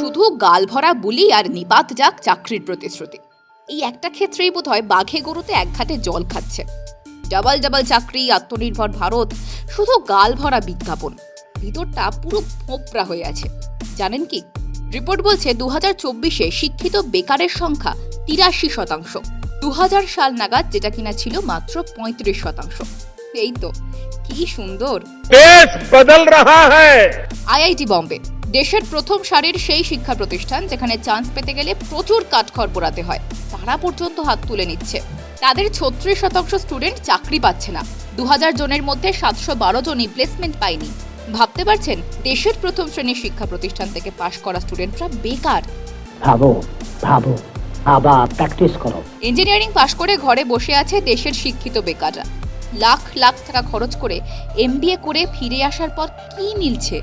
শুধু গাল ভরা বুলি আর নিপাত যাক চাকরির প্রতিশ্রুতি। এই একটা ক্ষেত্রেই বোধ হয় বাঘে গরুতে এক ঘাটে জল খাচ্ছে। ডাবল ডাবল চাকরি আত্মনির্ভর ভারত শুধু গাল ভরা বিজ্ঞাপন। ভিতরটা পুরো ফোপরা হয়ে আছে। জানেন কি? রিপোর্ট বলছে দু হাজার চব্বিশে শিক্ষিত বেকারের সংখ্যা তিরাশি শতাংশ। দু হাজার সাল নাগাদ যেটা কিনা ছিল মাত্র পঁয়ত্রিশ শতাংশ। এই তো কি সুন্দর। দেশ বদল রাহা হ্যায়। আইআইটি বম্বে। দেশের প্রথম সারির সেই শিক্ষা প্রতিষ্ঠান যেখানে চান্স পেতে গেলে প্রচুর কাঠখড় পোড়াতে হয়। তারা পর্যন্ত হাত তুলে নিচ্ছে। তাদের ছত্রিশ শতাংশ স্টুডেন্ট চাকরি পাচ্ছে না। দু হাজার জনের মধ্যে সাতশো বারো জনই প্লেসমেন্ট পায়নি। ভাবতে পারছেন? দেশের প্রথম শ্রেণির শিক্ষা প্রতিষ্ঠান থেকে পাশ করা স্টুডেন্টরা বেকার। ভাবো ভাবো আবার প্র্যাকটিস করো। ইঞ্জিনিয়ারিং পাশ করে ঘরে বসে আছে দেশের শিক্ষিত বেকাররা। লাখ লাখ টাকা খরচ করে এমবিএ করে ফিরে আসার পর কি মিলছে?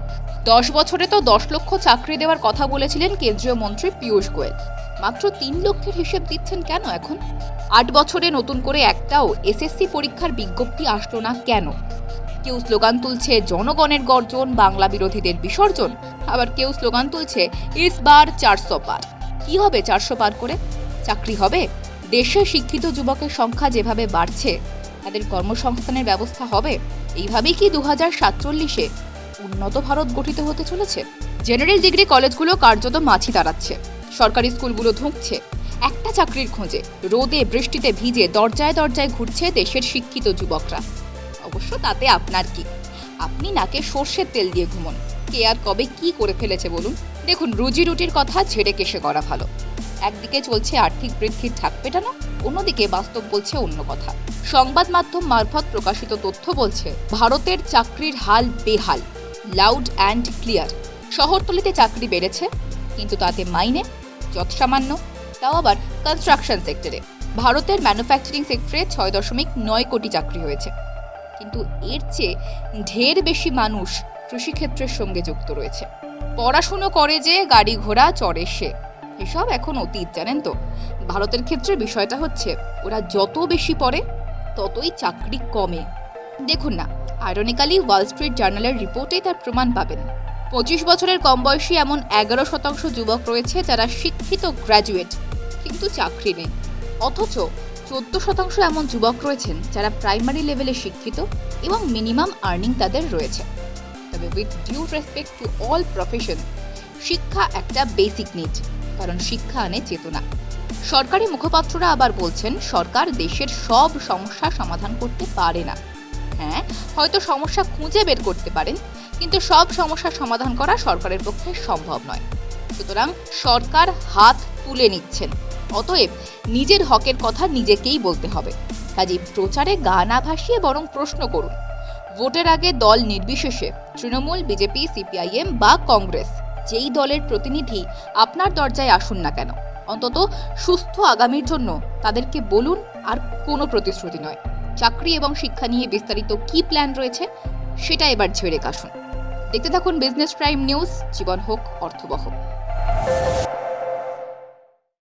দশ বছরে তো দশ লক্ষ চাকরি দেওয়ার কথা বলেছিলেন কেন্দ্রীয় মন্ত্রী পীয়ূষ গোয়েল। মাত্র তিন লক্ষের হিসেব দিচ্ছেন কেন এখন? আট বছরে নতুন করে একটাও এসএসসি পরীক্ষার বিজ্ঞপ্তি আসলো না কেন? কেউ স্লোগান তুলছে, জনগণের গর্জন, বাংলা বিরোধীদের বিসর্জন। আবার কেউ স্লোগান তুলছে, ইস বার চারশো পার। কি হবে চারশো পার করে? চাকরি হবে? দেশে শিক্ষিত যুবকের সংখ্যা যেভাবে বাড়ছে, তাদের কর্মসংস্থানের ব্যবস্থা হবে? এইভাবেই কি দু হাজার সাতচল্লিশে উন্নত ভারত গঠিত হতে চলেছে। জেনারেল ডিগ্রি কলেজগুলো কার্যত মাছি দাঁড়াচ্ছে সরকারি স্কুলগুলো ধুঁকছে। একটা চাকরির খোঁজে রোদে বৃষ্টিতে ভিজে দরজায় দরজায় ঘুরছে দেশের শিক্ষিত যুবকরা। অবশ্য তাতে আপনার কি? আপনি নাকে সর্ষের তেল দিয়ে ঘুমন। কে আর কবে কি করে ফেলেছে বলুন? দেখুন, রুজি রুটির কথা ঝেড়ে কেশে করা ভালো। একদিকে চলছে আর্থিক বৃদ্ধির ঠাক পেটানো, অন্যদিকে বাস্তব বলছে অন্য কথা। সংবাদ মাধ্যম মারফত প্রকাশিত তথ্য বলছে, ভারতের চাকরির হাল বেহাল। লাউড অ্যান্ড ক্লিয়ার শহরতলিতে চাকরি বেড়েছে, কিন্তু তাতে মাইনে যৎসামান্য, তাও আবার কনস্ট্রাকশন সেক্টরে ভারতের ম্যানুফ্যাকচারিং সেক্টরে ছয় দশমিক নয় কোটি চাকরি হয়েছে। কিন্তু এর চেয়ে ঢের বেশি মানুষ কৃষিক্ষেত্রের সঙ্গে যুক্ত রয়েছে। পড়াশুনো করে যে গাড়ি ঘোড়া চড়ে সে। এসব এখন অতীত, জানেন তো? ভারতের ক্ষেত্রে বিষয়টা হচ্ছে, ওরা যত বেশি পড়ে, ততই চাকরি কমে। দেখুন না আয়রনিক্যালি ওয়াল স্ট্রিট জার্নালের রিপোর্টেই তার প্রমাণ পাবেন। পঁচিশ বছরের কম বয়সী এমন এগারো শতাংশ যুবক রয়েছে যারা শিক্ষিত গ্র্যাজুয়েট কিন্তু চাকরি নেই। অথচ চোদ্দ শতাংশ এমন যুবক রয়েছেন যারা প্রাইমারি লেভেলে শিক্ষিত এবং মিনিমাম আর্নিং তাদের রয়েছে। তবে with due respect to all profession শিক্ষা একটা বেসিক নিড কারণ শিক্ষা আনে চেতনা। সরকারি মুখপাত্ররা আবার বলছেন, সরকার দেশের সব সমস্যা সমাধান করতে পারে না। হ্যাঁ হয়তো সমস্যা খুঁজে বের করতে পারেন, কিন্তু সব সমস্যার সমাধান করা সরকারের পক্ষে সম্ভব নয়। সুতরাং সরকার হাত তুলে নিচ্ছেন, অতএব নিজের হকের কথা নিজেকেই বলতে হবে। কাজে প্রচারে গা না ভাসিয়ে বরং প্রশ্ন করুন, ভোটের আগে দল নির্বিশেষে তৃণমূল, বিজেপি, সিপিআইএম বা কংগ্রেস, যেই দলের প্রতিনিধি আপনার দরজায় আসুন না কেন? অন্তত সুস্থ আগামীর জন্য তাদেরকে বলুন, আর কোনো প্রতিশ্রুতি নয়। চাকরি এবং শিক্ষা নিয়ে বিস্তারিত কি প্ল্যান রয়েছে, সেটা এবার ঝেড়ে কাশুন। দেখতে থাকুন বিজনেস প্রাইম নিউজ জীবন হোক, অর্থবহ।